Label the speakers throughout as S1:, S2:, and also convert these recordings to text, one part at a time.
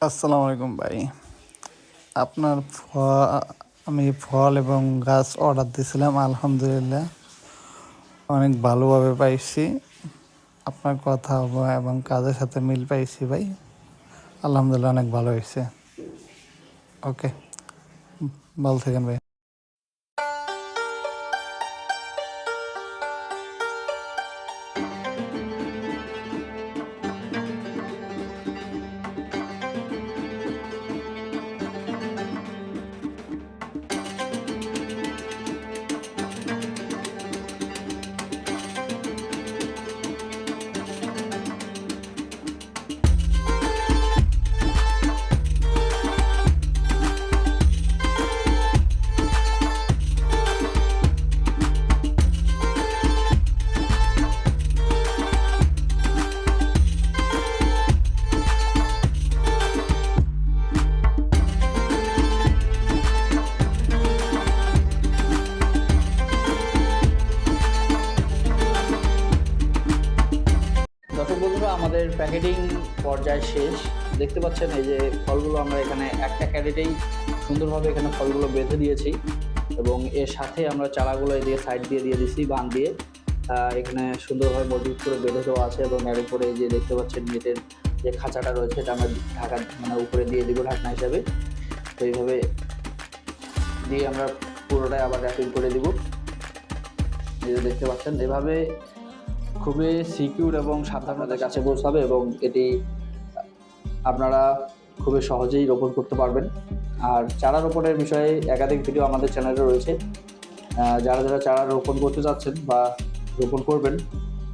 S1: আসসালামু আলাইকুম ভাই। আপনার আমি ফল এবং গাছ অর্ডার দিয়েছিলাম আলহামদুলিল্লাহ। অনেক ভালোভাবে পাইছি। আপনার কথা এবং কাজের সাথে মিল পাইছি ভাই। আলহামদুলিল্লাহ অনেক ভালো হয়েছে। ওকে, ভালো থাকেন ভাই।
S2: বন্ধুরা, আমাদের প্যাকেটিং পর্যায় শেষ। দেখতে পাচ্ছেন এই যে ফলগুলো আমরা এখানে একটা ক্যারেটেই সুন্দরভাবে এখানে ফলগুলো বেঁধে দিয়েছি এবং এর সাথে আমরা চারাগুলো দিয়ে সাইড দিয়ে দিয়ে দিছি, বান দিয়ে। এখানে সুন্দরভাবে মজবুত করে বেঁধে দেওয়া আছে এবং এর উপরে যে দেখতে পাচ্ছেন নেটের যে খাঁচাটা রয়েছে এটা আমরা ঢাকা মানে উপরে দিয়ে দিব ঢাকনা হিসাবে। তো এইভাবে দিয়ে আমরা পুরোটাই আবার র্যাপিং করে দিব। এই দেখতে পাচ্ছেন, এভাবে খুবই সিকিউর এবং সাবধানতার কাছে পৌঁছাবে এবং এটি, আপনারা খুবই সহজেই রোপণ করতে পারবেন। আর চারা রোপণের বিষয়ে একাধিক ভিডিও আমাদের চ্যানেলে রয়েছে। যারা যারা চারা রোপণ করতে চাচ্ছেন বা রোপণ করবেন,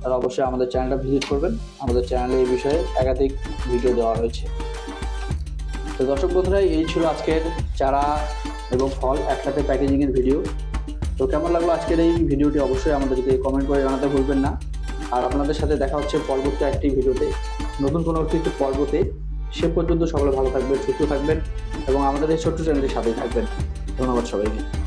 S2: তারা অবশ্যই আমাদের চ্যানেলটা ভিজিট করবেন। আমাদের চ্যানেলে এই বিষয়ে একাধিক ভিডিও দেওয়া রয়েছে। তো দর্শক বন্ধুরা, এই ছিল আজকের চারা এবং ফল একসাথে প্যাকেজিংয়ের ভিডিও তো কেমন লাগল আজকের এই ভিডিওটি অবশ্যই আমাদেরকে কমেন্ট করে জানাতে ভুলবেন না। আর আপনাদের সাথে দেখা হচ্ছে পরবর্তী একটি ভিডিওতে। নতুন কোনো একটি পর্বতে, সে পর্যন্ত সকলে ভালো থাকবেন, সুস্থ থাকবেন এবং আমাদের এই ছোট্ট চ্যানেলের সাথেই থাকবেন। ধন্যবাদ সবাইকে।